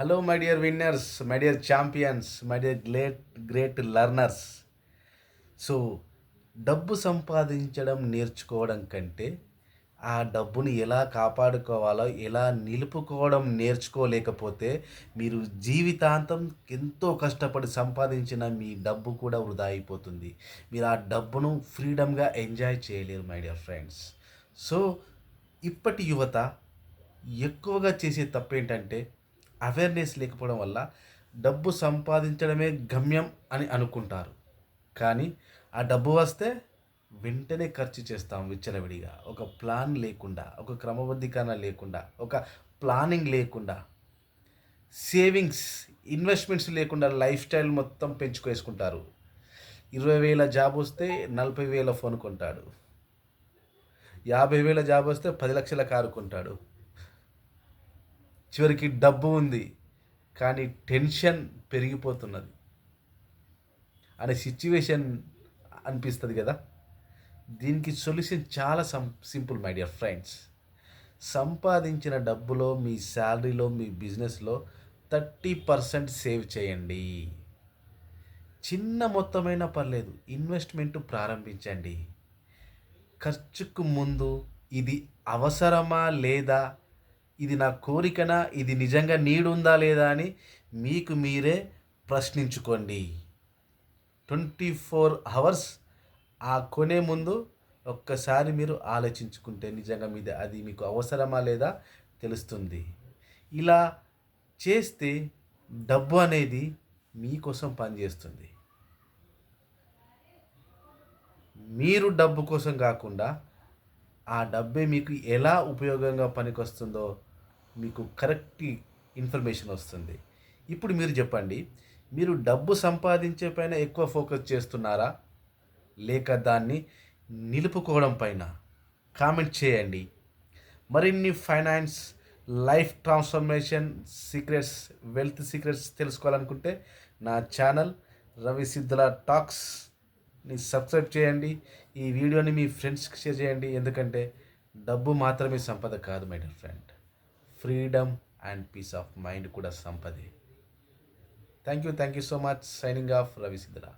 Hello my dear winners my dear champions my dear great great learners so డబ్బు సంపాదించడం నేర్చుకోవడం కంటే ఆ డబ్బుని ఎలా కాపాడుకోవాలో ఎలా నిలుపుకోవడం నేర్చుకోలేకపోతే మీరు జీవితాంతం ఎంతో కష్టపడి సంపాదించిన మీ డబ్బు కూడా వృధా అయిపోతుంది. మీరు ఆ డబ్బును ఫ్రీడమ్గా ఎంజాయ్ చేయలేరు మై డియర్ ఫ్రెండ్స్ సో ఇప్పటి యువత ఎక్కువగా చేసే తప్పు ఏంటంటే అవేర్నెస్ లేకపోవడం వల్ల డబ్బు సంపాదించడమే గమ్యం అని అనుకుంటారు. కానీ ఆ డబ్బు వస్తే వెంటనే ఖర్చు చేస్తాం విచ్చలవిడిగా. ఒక ప్లాన్ లేకుండా ఒక క్రమబద్ధీకరణ లేకుండా ఒక ప్లానింగ్ లేకుండా సేవింగ్స్ ఇన్వెస్ట్మెంట్స్ లేకుండా లైఫ్ స్టైల్ మొత్తం పెంచుకేసుకుంటారు ఇరవై వేల జాబ్ వస్తే నలభై వేల ఫోన్ కొంటాడు. యాభై వేల జాబ్ వస్తే పది లక్షల కారు కొంటాడు. చివరికి డబ్బు ఉంది కానీ టెన్షన్ పెరిగిపోతున్నది. అనే సిచ్యువేషన్ అనిపిస్తుంది కదా? దీనికి సొల్యూషన్ చాలా సం సింపుల్ మై డియర్ ఫ్రెండ్స్. సంపాదించిన డబ్బులో మీ శాలరీలో మీ బిజినెస్లో థర్టీ పర్సెంట్ సేవ్ చేయండి. చిన్న మొత్తమైనా పర్లేదు ఇన్వెస్ట్మెంట్ ప్రారంభించండి. ఖర్చుకు ముందు ఇది అవసరమా లేదా ఇది నా కోరికనా? ఇది నిజంగా నీడుందా లేదా అని మీకు మీరే ప్రశ్నించుకోండి. ట్వంటీ ఫోర్ అవర్స్ ఆ కొనే ముందు ఒక్కసారి మీరు ఆలోచించుకుంటే నిజంగా మీద అది మీకు అవసరమా లేదా తెలుస్తుంది. ఇలా చేస్తే డబ్బు అనేది మీకోసం పనిచేస్తుంది. మీరు డబ్బు కోసం కాకుండా ఆ డబ్బే మీకు ఎలా ఉపయోగంగా పనికొస్తుందో మీకు కరెక్ట్ ఇన్ఫర్మేషన్ వస్తుంది. ఇప్పుడు మీరు చెప్పండి మీరు డబ్బు సంపాదించే పైన ఎక్కువ ఫోకస్ చేస్తున్నారా? లేక దాన్ని నిలుపుకోవడం పైన? కామెంట్ చేయండి. మరిన్ని finance life transformation secrets wealth secrets తెలుసుకోవాలనుకుంటే నా ఛానల్ రవి సిద్ధుల టాక్స్ని సబ్స్క్రైబ్ చేయండి. ఈ వీడియోని మీ ఫ్రెండ్స్కి షేర్ చేయండి. ఎందుకంటే డబ్బు మాత్రమే సంపద కాదు my dear friend. Freedom and peace of mind కూడా సంపదే. Thank you thank you so much. Signing off Ravi Siddhara